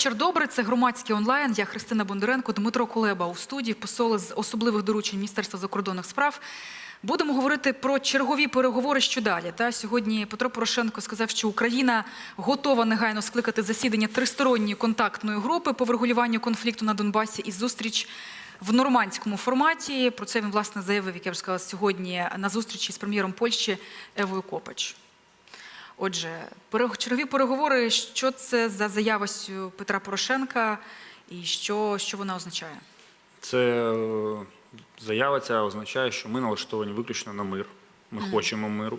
Вечір добрий. Це громадський онлайн. Я Христина Бондаренко, Дмитро Кулеба у студії, посол з особливих доручень Міністерства закордонних справ. Будемо говорити про чергові переговори, що далі. Та сьогодні Петро Порошенко сказав, що Україна готова негайно скликати засідання тристоронньої контактної групи по врегулюванню конфлікту на Донбасі і зустріч в нормандському форматі. Про це він власне заявив, як я вже сказала, сьогодні на зустрічі з прем'єром Польщі Евою Копач. Отже, чергові переговори. Що це за заява Петра Порошенка і що, що вона означає? Це е, заява ця означає, що ми налаштовані виключно на мир. Ми хочемо миру.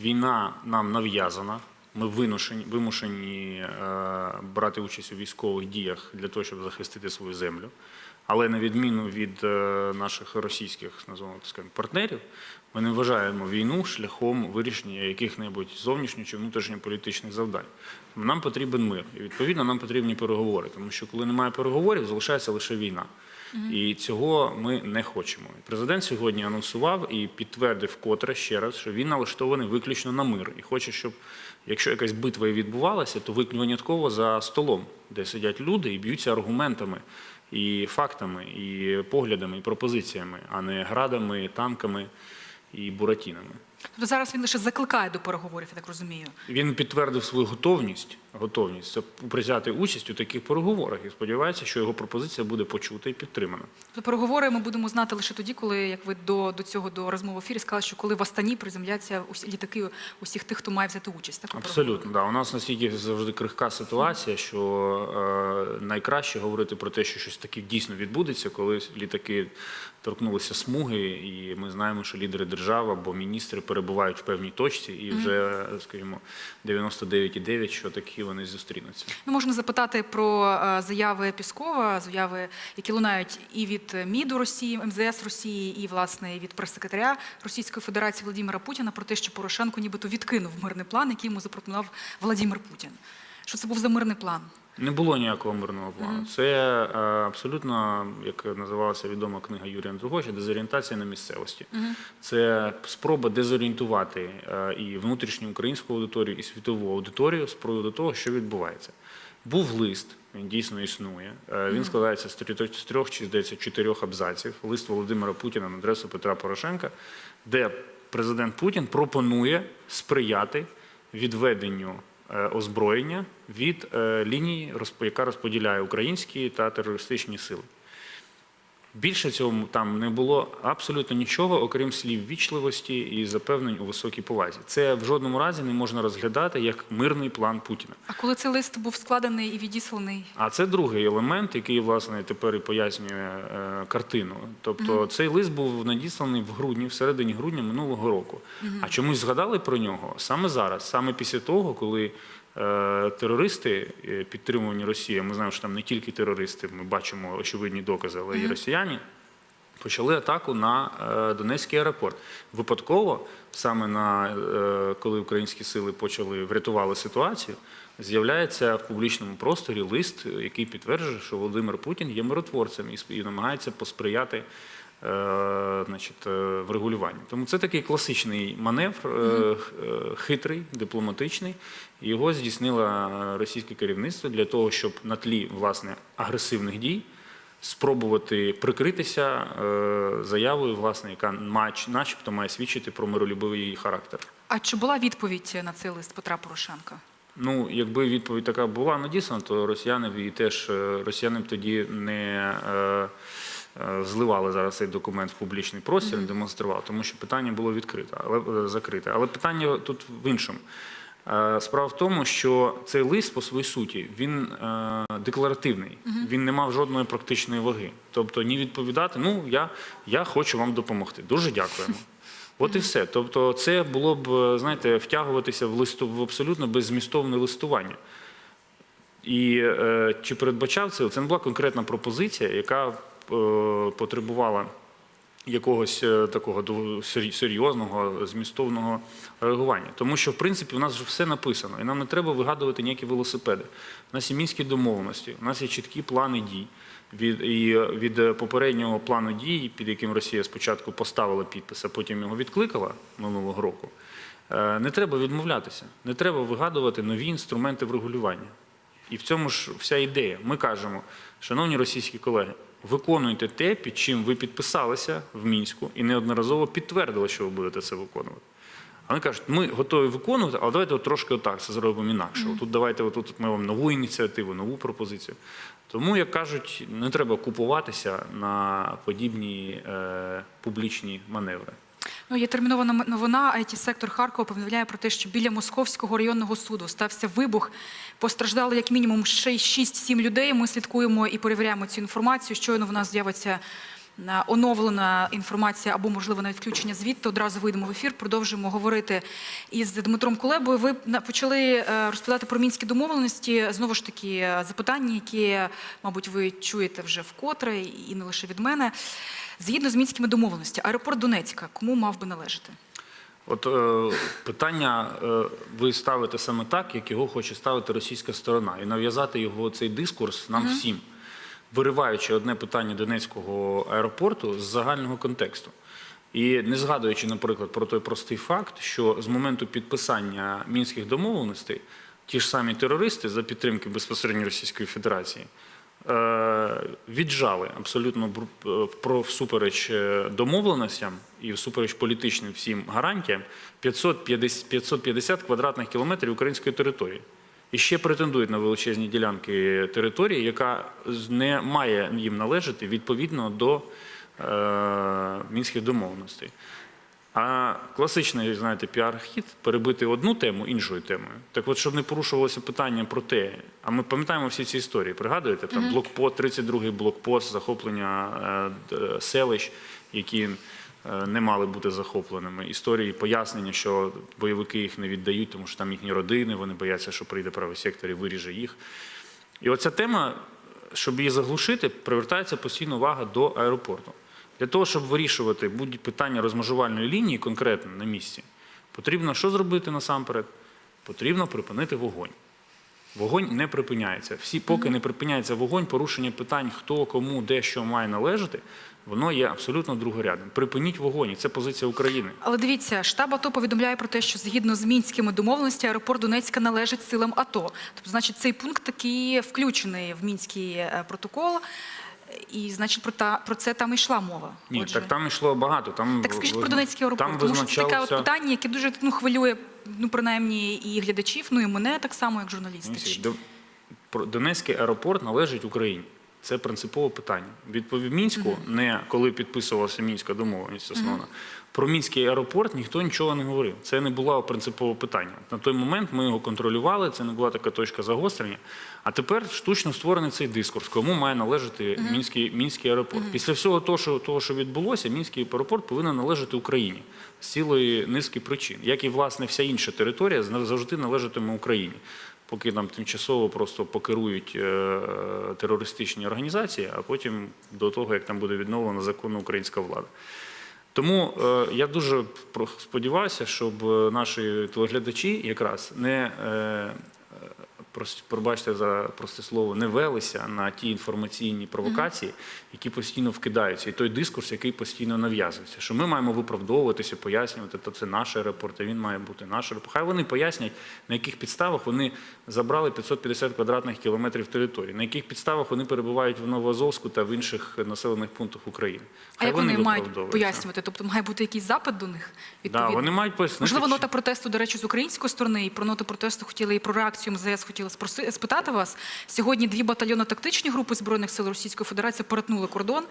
Війна нам нав'язана. Ми винушені, вимушені е, брати участь у військових діях для того, щоб захистити свою землю. Але на відміну від е, наших російських називаємо так скажемо, партнерів, ми не вважаємо війну шляхом вирішення яких-небудь зовнішніх чи внутрішньополітичних завдань. Нам потрібен мир. І відповідно нам потрібні переговори, тому що коли немає переговорів, залишається лише війна. І цього ми не хочемо. Президент сьогодні анонсував і підтвердив вкотре ще раз, що він налаштований виключно на мир і хоче, щоб якщо якась битва і відбувалася, то винятково за столом, де сидять люди і б'ються аргументами. І фактами, і поглядами, і пропозиціями, а не градами, танками і буратінами. Тобто зараз він лише закликає до переговорів, я так розумію. Він підтвердив свою готовність, готовність призяти участь у таких переговорах і сподівається, що його пропозиція буде почута і підтримана. Тобто переговори ми будемо знати лише тоді, коли, як ви до, до цього до розмови в ефірі сказали, що коли в Астані приземляться усі літаки усіх тих, хто має взяти участь. Так, Абсолютно, да. У нас настільки завжди крихка ситуація, що е, найкраще говорити про те, що щось таке дійсно відбудеться, коли літаки торкнулися смуги, і ми знаємо, що лідери держав або міністри перебувають в певній точці, і вже, скажімо, 99,9, що такі вони зустрінуться. Ну, можна запитати про е, заяви Піскова, заяви, які лунають і від МІДу Росії, МЗС Росії, і власне від прес-секретаря Російської Федерації Володимира Путіна про те, що Порошенко нібито відкинув мирний план, який йому запропонував Володимир Путін. Що це був за мирний план? Не було ніякого мирного плану. Це е, абсолютно, як називалася відома книга Юрія Андрогоща, дезорієнтація на місцевості. Це спроба дезорієнтувати е, і внутрішню українську аудиторію, і світову аудиторію з приводу того, що відбувається. Був лист, він дійсно існує. Е, Він складається з трьох- чи здається чотирьох абзаців. Лист Володимира Путіна на адресу Петра Порошенка, де президент Путін пропонує сприяти відведенню озброєння від е, лінії, яка розподіляє українські та терористичні сили. Більше цього там не було абсолютно нічого, окрім слів вічливості і запевнень у високій повазі. Це в жодному разі не можна розглядати як мирний план Путіна. А коли цей лист був складений і відісланий? А це другий елемент, який власне тепер і пояснює е, картину. Тобто цей лист був надісланий в грудні, в середині грудня минулого року. А чомусь згадали про нього саме зараз, саме після того, коли терористи, е, підтримувані Росією, ми знаємо, що там не тільки терористи, ми бачимо очевидні докази, але й росіяни. Почали атаку на е, Донецький аеропорт. Випадково, саме на е, коли українські сили почали врятували ситуацію, з'являється в публічному просторі лист, який підтверджує, що Володимир Путін є миротворцем і, намагається посприяти е, значить, е, врегулюванню. Тому це такий класичний маневр, е, е, хитрий, дипломатичний. Його здійснило е, російське керівництво для того, щоб на тлі власне агресивних дій спробувати прикритися е, заявою, власне, яка мач- начебто має свідчити про миролюбивий характер. А чи була відповідь на цей лист Петра Порошенка? Ну, якби відповідь така була надіслана, то росіяни б її теж е, росіяни б тоді не е, е, зливали зараз цей документ в публічний простір, не демонстрували, тому що питання було відкрите, але е, закрите. Але питання тут в іншому. Е, Справа в тому, що цей лист по своїй суті він е, декларативний, він не мав жодної практичної ваги. Тобто, ні відповідати, ну я, я хочу вам допомогти. Дуже дякуємо. От і все. Тобто, це було б, знаєте, втягуватися в листу в абсолютно беззмістовне листування. І е, чи передбачав це? Це не була конкретна пропозиція, яка е, потребувала якогось е, такого серйозного змістовного реагування. Тому що, в принципі, у нас вже все написано, і нам не треба вигадувати ніякі велосипеди. У нас є мінські домовленості, у нас є чіткі плани дій. Від, і від попереднього плану дій, під яким Росія спочатку поставила підпис, а потім його відкликала минулого року, е, не треба відмовлятися, не треба вигадувати нові інструменти врегулювання. І в цьому ж вся ідея. Ми кажемо, шановні російські колеги, виконуйте те, під чим ви підписалися в мінську і неодноразово підтвердили, що ви будете це виконувати. А вони кажуть, ми готові виконувати, але давайте от трошки отак це зробимо інакше. Тут давайте отут ми вам нову ініціативу, нову пропозицію. Тому, як кажуть, не треба купуватися на подібні е, публічні маневри. Ну, є термінована новина. it сектор Харкова повідомляє про те, що біля Московського районного суду стався вибух. Постраждали як мінімум ще й 6-7 людей. Ми слідкуємо і перевіряємо цю інформацію. Щойно в нас з'явиться оновлена інформація або, можливо, навіть включення звідти. Одразу вийдемо в ефір. Продовжуємо говорити із Дмитром Кулебою. Ви почали е, розповідати про мінські домовленості. Знову ж таки, е, запитання, які, мабуть, ви чуєте вже вкотре, і не лише від мене. Згідно з мінськими домовленостями, аеропорт Донецька кому мав би належати? От е, питання е, ви ставите саме так, як його хоче ставити російська сторона, і нав'язати його цей дискурс нам всім, вириваючи одне питання Донецького аеропорту з загального контексту. І не згадуючи, наприклад, про той простий факт, що з моменту підписання мінських домовленостей ті ж самі терористи за підтримки безпосередньо Російської Федерації е, віджали абсолютно е, про всупереч е, домовленостям і всупереч політичним всім гарантіям 550, 550 квадратних кілометрів української території. І ще претендують на величезні ділянки території, яка не має їм належати відповідно до е, мінських домовленостей. А класичний, знаєте, піар-хід перебити одну тему іншою темою. Так от, щоб не порушувалося питання про те, а ми пам'ятаємо всі ці історії, пригадуєте? Там блокпост, 32-й блокпост, захоплення е, селищ, які не мали бути захопленими. Історії пояснення, що бойовики їх не віддають, тому що там їхні родини, вони бояться, що прийде правий сектор і виріже їх. І оця тема, щоб її заглушити, привертається постійно увага до аеропорту. Для того, щоб вирішувати будь питання розмежувальної лінії конкретно на місці, потрібно що зробити насамперед? Потрібно припинити вогонь. Вогонь не припиняється. Всі, поки не припиняється вогонь, порушення питань, хто, кому, де, що має належати, воно є абсолютно другорядним. Припиніть вогонь, це позиція України. Але дивіться, штаб АТО повідомляє про те, що згідно з мінськими домовленостями аеропорт Донецька належить силам АТО. Тобто, значить, цей пункт таки включений в мінський е, протокол, і значить про та про це там йшла мова. Ні, Отже. так там йшло багато. Там Так скажіть визна- про Донецький аеропорт, Там тому що це таке от питання, яке дуже ну, хвилює, ну принаймні, і глядачів, ну і мене так само, як журналістів. До- про- Донецький аеропорт належить Україні. Це принципове питання. Відповідь Мінську, не коли підписувалася мінська домовленість основна. Про мінський аеропорт ніхто нічого не говорив. Це не було принципове питання. На той момент ми його контролювали, це не була така точка загострення. А тепер штучно створений цей дискурс, кому має належати мінський, мінський аеропорт. Після всього того що, того, що відбулося, мінський аеропорт повинен належати Україні з цілої низки причин, як і власне вся інша територія завжди належатиме Україні поки нам тимчасово просто покерують е, терористичні організації, а потім до того, як там буде відновлена законна українська влада. Тому е, я дуже сподіваюся, щоб наші телеглядачі якраз не е, пробачте за просте слово, не велися на ті інформаційні провокації, які постійно вкидаються, і той дискурс, який постійно нав'язується, що ми маємо виправдовуватися, пояснювати, то це наш аеропорт, а він має бути наш аеропорт. Хай вони пояснять, на яких підставах вони забрали 550 квадратних кілометрів території, на яких підставах вони перебувають в Новоазовську та в інших населених пунктах України. А як вони мають пояснювати? Тобто має бути якийсь запит до них? Да, вони мають пояснити. Можливо, нота протесту, до речі, з української сторони, і про ноту протесту хотіли, і про реакцію МЗС хотіли спроси- спитати вас. Сьогодні дві батальйони тактичні групи Збройних сил Російської Федерації перетнули кордон.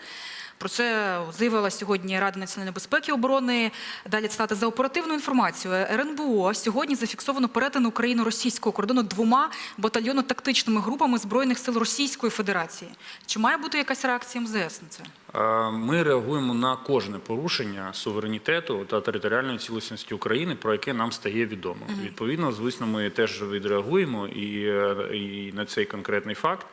Про це заявила сьогодні Рада національної безпеки і оборони. Далі цитата за оперативною інформацією. РНБО сьогодні зафіксовано перетин Україно-російського кордону двома батальйонно-тактичними групами Збройних сил Російської Федерації. Чи має бути якась реакція МЗС на це? Е, Ми реагуємо на кожне порушення суверенітету та територіальної цілісності України, про яке нам стає відомо. Відповідно, звісно, ми теж відреагуємо і, е, і на цей конкретний факт.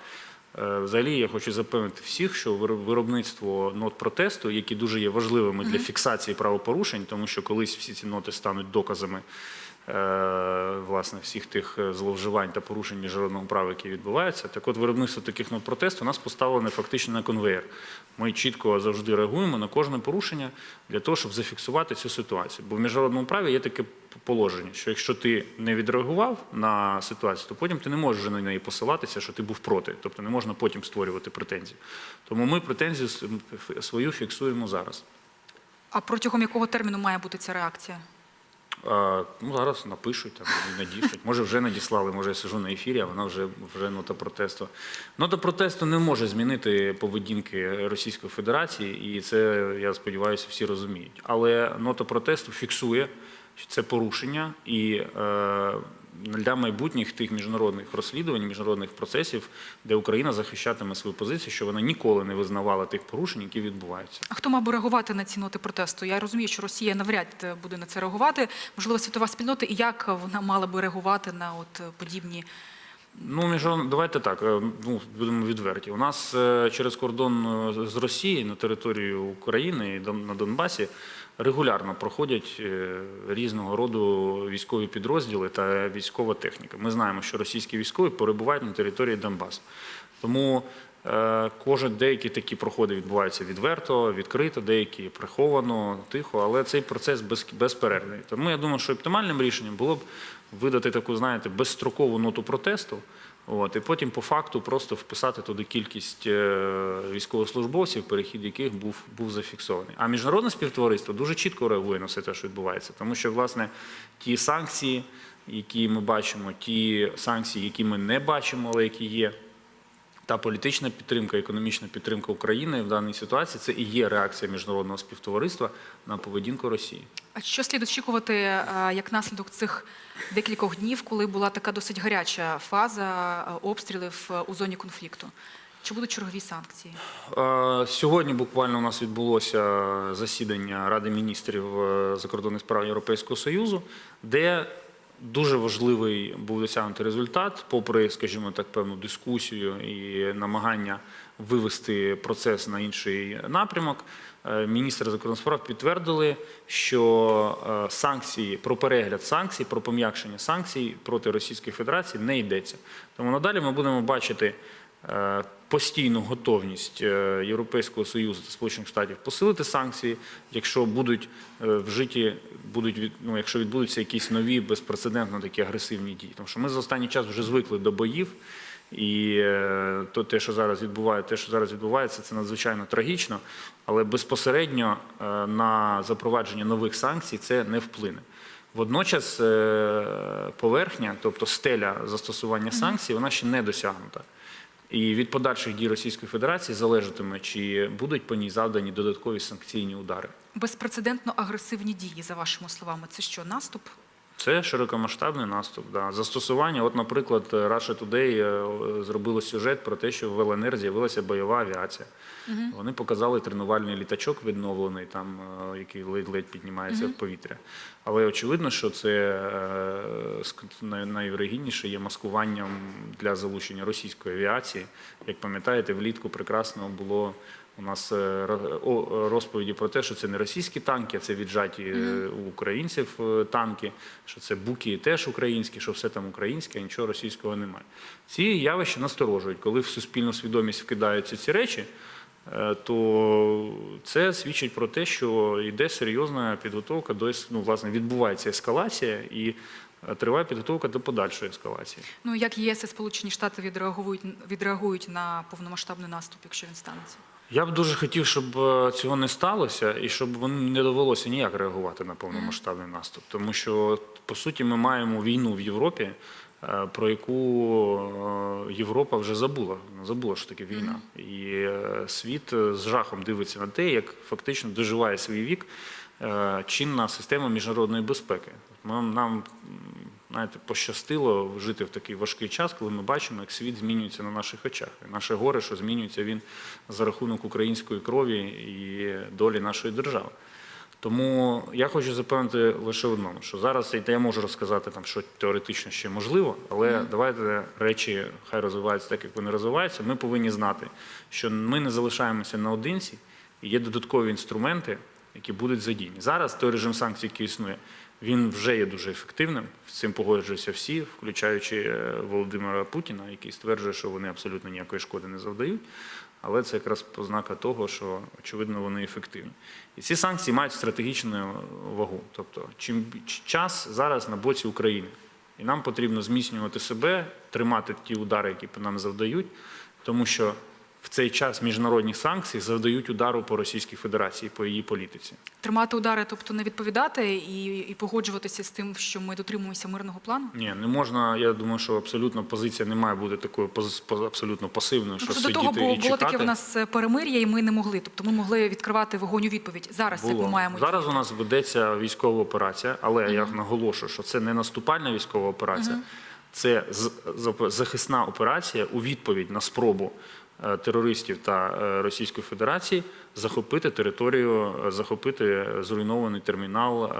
Е, Взагалі, я хочу запевнити всіх, що вир- виробництво нот протесту, які дуже є важливими для фіксації правопорушень, тому що колись всі ці ноти стануть доказами власне всіх тих е, зловживань та порушень міжнародного права, які відбуваються. Так от виробництво таких нот протесту нас поставлене фактично на конвейер. Ми чітко завжди реагуємо на кожне порушення для того, щоб зафіксувати цю ситуацію. Бо в міжнародному праві є таке положення, що якщо ти не відреагував на ситуацію, то потім ти не можеш вже на неї посилатися, що ти був проти. Тобто не можна потім створювати претензії. Тому ми претензію свою фіксуємо зараз. А протягом якого терміну має бути ця реакція? Ну, зараз напишуть, там, і надішлють. Може, вже надіслали, може, я сижу на ефірі, а вона вже, вже нота протесту. Нота протесту не може змінити поведінки Російської Федерації, і це, я сподіваюся, всі розуміють. Але нота протесту фіксує, що це порушення, і е, для майбутніх тих міжнародних розслідувань, міжнародних процесів, де Україна захищатиме свою позицію, що вона ніколи не визнавала тих порушень, які відбуваються. А хто мав би реагувати на ці ноти протесту? Я розумію, що Росія навряд е, буде на це реагувати. Можливо, світова спільнота, і як вона мала би реагувати на от е, подібні Ну, міжнародно, давайте так, е, ну, будемо відверті. У нас через кордон з Росії на територію України на Донбасі регулярно проходять е, різного роду військові підрозділи та військова техніка. Ми знаємо, що російські військові перебувають на території Донбасу. Тому е, кожен деякі такі проходи відбуваються відверто, відкрито, деякі приховано, тихо, але цей процес без, безперервний. Тому я думаю, що оптимальним рішенням було б видати таку, знаєте, безстрокову ноту протесту. От, і потім по факту просто вписати туди кількість е, військовослужбовців, перехід яких був, був зафіксований. А міжнародне співтовариство дуже чітко реагує на все те, що відбувається, тому що власне ті санкції, які ми бачимо, ті санкції, які ми не бачимо, але які є, та політична підтримка, економічна підтримка України в даній ситуації це і є реакція міжнародного співтовариства на поведінку Росії. А що слід очікувати е, як наслідок цих декількох днів, коли була така досить гаряча фаза е, обстрілів е, у зоні конфлікту? Чи будуть чергові санкції? Сьогодні буквально у нас відбулося засідання Ради міністрів закордонних справ Європейського Союзу, де дуже важливий був досягнутий результат, попри, скажімо так, певну дискусію і намагання вивести процес на інший напрямок. Е, Міністри закордонних справ підтвердили, що е, санкції про перегляд санкцій, про пом'якшення санкцій проти Російської Федерації не йдеться. Тому надалі ми будемо бачити постійну готовність е, Європейського союзу та Сполучених Штатів посилити санкції, якщо будуть е, вжиті, будуть ну, якщо відбудуться якісь нові безпрецедентно такі агресивні дії. Тому що ми за останній час вже звикли до боїв. І е, то те, що зараз відбувається, те, що зараз відбувається, це надзвичайно трагічно, але безпосередньо е, на запровадження нових санкцій це не вплине. Водночас е, поверхня, тобто стеля застосування санкцій, вона ще не досягнута. І від подальших дій Російської Федерації залежатиме, чи будуть по ній завдані додаткові санкційні удари. Безпрецедентно агресивні дії, за вашими словами. Це що, наступ? Це широкомасштабний наступ. Да. Застосування, от, наприклад, Russia Today е, зробило сюжет про те, що в ЛНР з'явилася бойова авіація. Вони показали тренувальний літачок відновлений, там, е, який ледь-ледь піднімається в повітря. Але очевидно, що це е, найвірогідніше є маскуванням для залучення російської авіації. Як пам'ятаєте, влітку прекрасно було у нас е, розповіді про те, що це не російські танки, а це віджаті е, у українців е, танки, що це буки теж українські, що все там українське, а нічого російського немає. Ці явища насторожують, коли в суспільну свідомість вкидаються ці речі. То це свідчить про те, що йде серйозна підготовка до ну, власне відбувається ескалація і триває підготовка до подальшої ескалації. Ну як ЄС і Сполучені Штати відреагують відреагують на повномасштабний наступ, якщо він станеться? Я б дуже хотів, щоб е, цього не сталося, і щоб вони не довелося ніяк реагувати на повномасштабний наступ. Тому що по суті ми маємо війну в Європі, е, про яку е, Європа вже забула. Забула, що таке війна. І світ з жахом дивиться на те, як фактично доживає свій вік чинна система міжнародної безпеки. Нам, знаєте, пощастило жити в такий важкий час, коли ми бачимо, як світ змінюється на наших очах. І наше горе, що змінюється він за рахунок української крові і долі нашої держави. Тому я хочу запевнити лише одному, що зараз і я можу розказати там, що теоретично ще можливо, але давайте речі хай розвиваються так, як вони розвиваються. Ми повинні знати, що ми не залишаємося наодинці, і є додаткові інструменти, які будуть задіяні. Зараз той режим санкцій, який існує, Він вже є дуже ефективним. З цим погоджуються всі, включаючи е, Володимира Путіна, який стверджує, що вони абсолютно ніякої шкоди не завдають. Але це якраз ознака того, що очевидно вони ефективні. І ці санкції мають стратегічну вагу. Тобто, чим час зараз на боці України, і нам потрібно зміцнювати себе, тримати ті удари, які по нам завдають, тому що в цей час міжнародні санкції завдають удару по Російській Федерації, по її політиці. Тримати удари, тобто не відповідати і, і погоджуватися з тим, що ми дотримуємося мирного плану? Ні, не можна. Я думаю, що абсолютно позиція не має бути такою абсолютно пасивною, що Просто до сидіти того бо було чекати. таке в нас е, перемир'я, і ми не могли. Тобто ми могли відкривати вогонь у відповідь. Зараз як ми маємо Зараз у нас ведеться військова операція, але я наголошую, що це не наступальна військова операція, це з- з- захисна операція у відповідь на спробу е, терористів та е, Російської Федерації захопити територію, е, захопити зруйнований термінал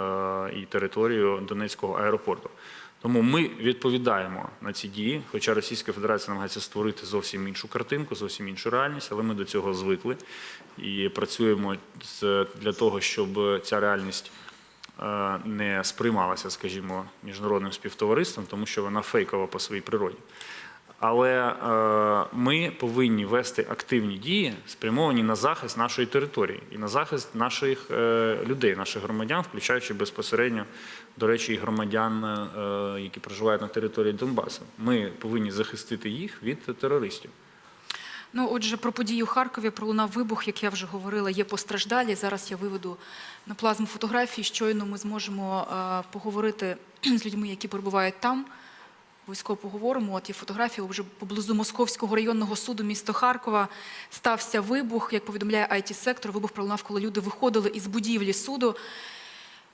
і територію Донецького аеропорту. Тому ми відповідаємо на ці дії, хоча Російська Федерація намагається створити зовсім іншу картинку, зовсім іншу реальність, але ми до цього звикли і працюємо для того, щоб ця реальність не сприймалася, скажімо, міжнародним співтовариством, тому що вона фейкова по своїй природі. Але е, ми повинні вести активні дії, спрямовані на захист нашої території і на захист наших е, людей, наших громадян, включаючи безпосередньо, до речі, і громадян, е, які проживають на території Донбасу. Ми повинні захистити їх від терористів. Ну, отже, про події у Харкові пролунав вибух, як я вже говорила, є постраждалі. Зараз я виведу на плазму фотографії. Щойно ми зможемо е, поговорити з людьми, які перебувають там. Обов'язково поговоримо. От є фотографії вже поблизу Московського районного суду міста Харкова. Стався вибух. Як повідомляє it сектор вибух пролунав, коли люди виходили із будівлі суду.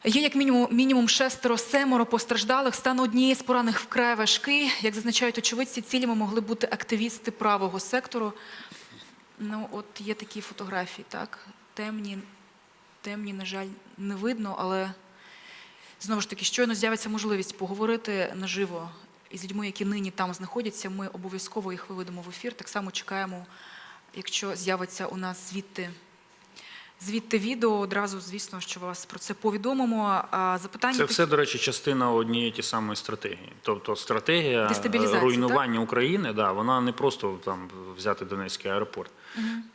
Є як мінімум, мінімум шестеро, семеро постраждалих. Стан однієї з поранених вкрай важкий. Як зазначають очевидці, цілями могли бути активісти правого сектору. Ну, от є такі фотографії, так? Темні, темні, на жаль, не видно, але знову ж таки, щойно з'явиться можливість поговорити наживо із людьми, які нині там знаходяться. Ми обов'язково їх виведемо в ефір. Так само чекаємо, якщо з'явиться у нас звідти. Звідти відео одразу, звісно, що вас про це повідомимо. А запитання Це все, до речі, частина однієї ті самої стратегії. Тобто стратегія е, руйнування України, да, вона не просто там взяти Донецький аеропорт.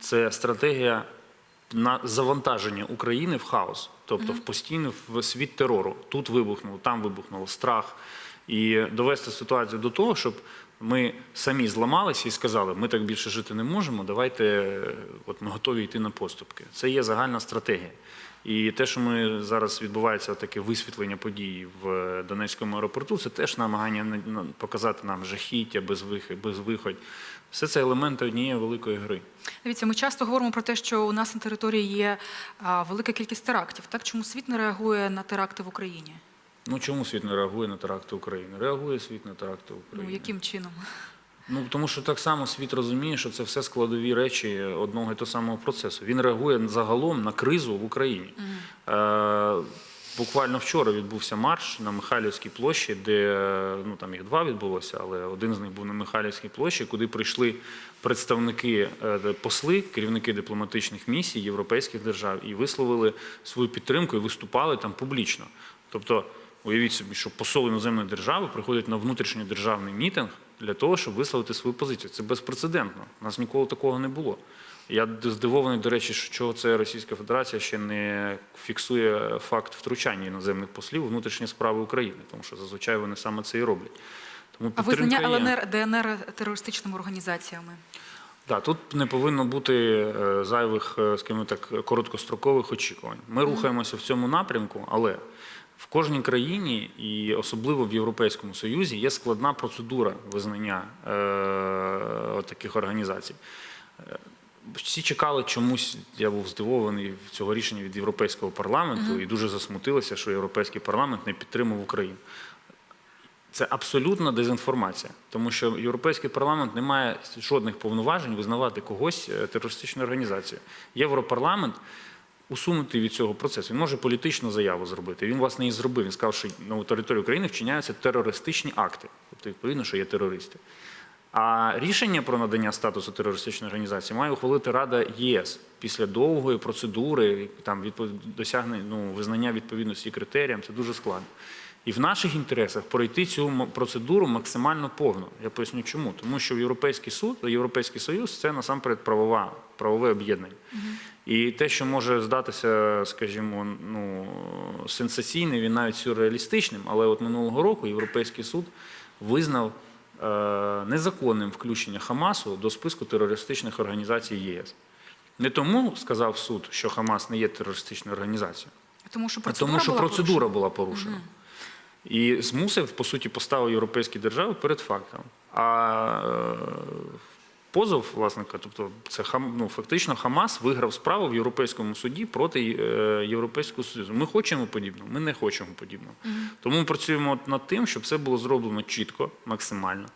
Це стратегія на завантаження України в хаос, тобто в постійний в світ терору. Тут вибухнуло, там вибухнуло, страх. І довести ситуацію до того, щоб ми самі зламалися і сказали, ми так більше жити не можемо, давайте е, от ми готові йти на поступки. Це є загальна стратегія. І те, що ми зараз відбувається таке висвітлення подій в Донецькому аеропорту, це теж намагання на- на- показати нам жахіття, безвихідь. Все це елементи однієї великої гри. Дивіться, ми часто говоримо про те, що у нас на території є велика кількість терактів. Так чому світ не реагує на теракти в Україні? Ну чому світ не реагує на теракти України? Реагує світ на теракти України. Ну яким чином? Ну тому що так само світ розуміє, що це все складові речі одного і того самого процесу. Він реагує загалом на кризу в Україні. Е, буквально вчора відбувся марш на Михайлівській площі, де ну там їх два відбулося, але один з них був на Михайлівській площі, куди прийшли представники е, посли, керівники дипломатичних місій європейських держав і висловили свою підтримку і виступали там публічно. Тобто, уявіть собі, що посол іноземної держави приходить на внутрішньодержавний мітинг для того, щоб висловити свою позицію. Це безпрецедентно. У нас ніколи такого не було. Я здивований, до речі, що чого це Російська Федерація ще не фіксує факт втручання іноземних послів у внутрішні справи України, тому що зазвичай вони саме це і роблять. Тому А визнання є. ЛНР, ДНР терористичними організаціями? Да, тут не повинно бути е, зайвих, е, скажімо так, короткострокових очікувань. Ми рухаємося в цьому напрямку, але в кожній країні, і особливо в Європейському Союзі, є складна процедура визнання е, таких організацій. Е, Всі чекали чомусь, я був здивований в цього рішення від Європейського парламенту і дуже засмутилися, що Європейський парламент не підтримав Україну. Це абсолютна дезінформація, тому що Європейський парламент не має жодних повноважень визнавати когось е, терористичною організацією. Європарламент усунутий від цього процесу. Він може політичну заяву зробити. Він, власне, і зробив. Він сказав, що на території України вчиняються терористичні акти. Тобто, відповідно, що є терористи. А рішення про надання статусу терористичної організації має ухвалити Рада єС після довгої процедури, там відпов- досягнення ну, визнання відповідності критеріям. Це дуже складно. І в наших інтересах пройти цю процедуру максимально повно. Я поясню чому. Тому що в Європейський суд, Європейський Союз це насамперед правова, правове об'єднання. І те, що може здатися, скажімо, ну, сенсаційним і навіть сюрреалістичним, але от минулого року Європейський суд визнав е, незаконним включення Хамасу до списку терористичних організацій ЄС. Не тому сказав суд, що Хамас не є терористичною організацією, Тому що а процедура тому, що була процедура порушена. була порушена. І змусив, по суті, поставив європейські держави перед фактом. А е, позов, власне кажучи, тобто це хам, ну, фактично Хамас виграв справу в Європейському суді проти е, Європейського Союзу. Ми хочемо подібного, ми не хочемо подібного. Тому ми працюємо над тим, щоб це було зроблено чітко, максимально.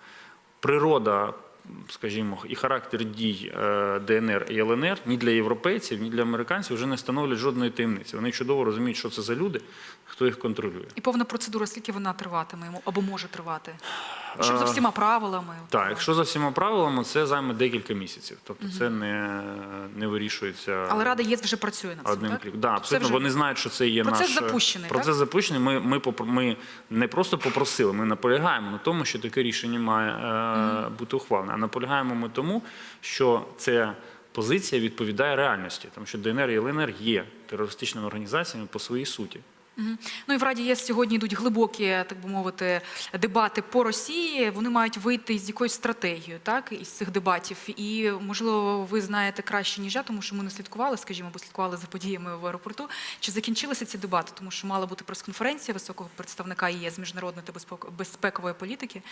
Природа, скажімо, і характер дій е, ДНР і ЛНР ні для європейців, ні для американців вже не становлять жодної таємниці. Вони чудово розуміють, що це за люди, хто їх контролює. І повна процедура, скільки вона триватиме або може тривати? Щоб за Е, всіма правилами. Так, якщо за всіма правилами, це займе декілька місяців. Тобто це не, не вирішується. Але Рада ЄС вже працює над цим, Одним так? Да, Це абсолютно. вже- Вони знають, що це є Процес наш запущений, Процес так? запущений. Ми, ми, попро- ми не просто попросили, ми наполягаємо на тому, що таке рішення має е, бути ухвалене. А наполягаємо ми тому, що ця позиція відповідає реальності, тому що ДНР і ЛНР є терористичними організаціями по своїй суті. Ну і в Раді ЄС сьогодні йдуть глибокі, так би мовити, дебати по Росії. Вони мають вийти з якоюсь стратегією, так із цих дебатів. І можливо, ви знаєте краще ніж я, тому що ми не слідкували, скажімо, бо слідкували за подіями в аеропорту. Чи закінчилися ці дебати? Тому що мала бути прес-конференція високого представника ЄС міжнародної та безпек- безпекової політики.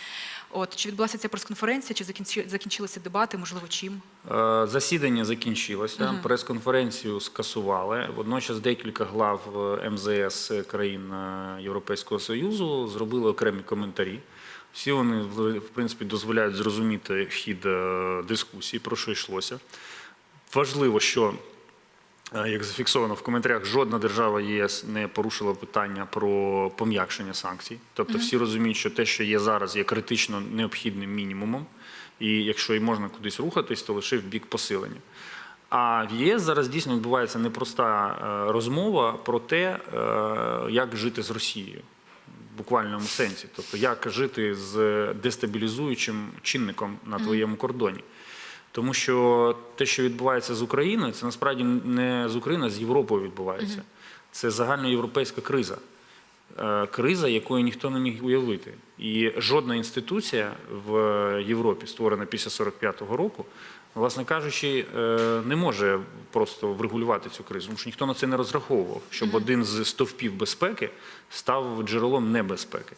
От чи відбулася ця прес-конференція, чи закінчи- закінчилися дебати? Можливо, чим? Е, Засідання закінчилося, прес-конференцію скасували. Водночас декілька глав е, МЗС країн е, Європейського Союзу зробили окремі коментарі. Всі вони в принципі дозволяють зрозуміти хід е, дискусії, про що йшлося. Важливо, що Е, Як зафіксовано в коментарях, жодна держава ЄС не порушила питання про пом'якшення санкцій. Тобто всі розуміють, що те, що є зараз, є критично необхідним мінімумом, і якщо і можна кудись рухатись, то лише в бік посилення. А в ЄС зараз дійсно відбувається непроста е, розмова про те, е, як жити з Росією в буквальному сенсі, тобто як жити з дестабілізуючим чинником на твоєму кордоні. Тому що те, що відбувається з Україною, це насправді не з Україною, а з Європою відбувається. Це загальноєвропейська криза. Е, Криза, якої ніхто не міг уявити. І жодна інституція в Європі, створена після 45-го року, власне кажучи, е, не може просто врегулювати цю кризу, тому що ніхто на це не розраховував, щоб один з стовпів безпеки став джерелом небезпеки.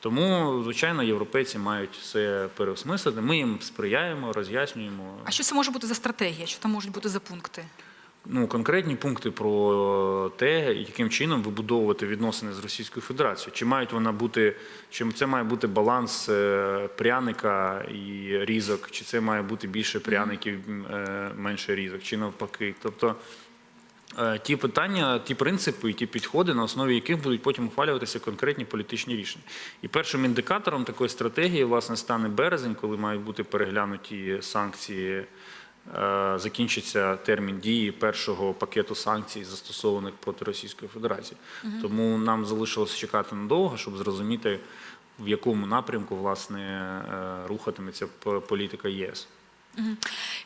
Тому, звичайно, європейці мають все переосмислити. Ми їм сприяємо, роз'яснюємо. А що це може бути за стратегія? Що там можуть бути за пункти? Ну, конкретні пункти про те, яким чином вибудовувати відносини з Російською Федерацією. Чи мають вона бути, чи це має бути баланс е, пряника і різок, чи це має бути більше пряників, е, менше різок, чи навпаки. Тобто е, ті питання, ті принципи ті підходи, на основі яких будуть потім ухвалюватися конкретні політичні рішення. І першим індикатором такої стратегії, власне, стане березень, коли мають бути переглянуті санкції. Е, Закінчиться термін дії першого пакету санкцій, застосованих проти Російської Федерації. Тому нам залишилося чекати надовго, щоб зрозуміти, в якому напрямку власне е, рухатиметься політика ЄС.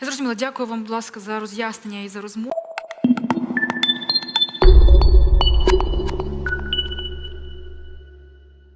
Я зрозуміла. Дякую вам, будь ласка, за роз'яснення і за розмову.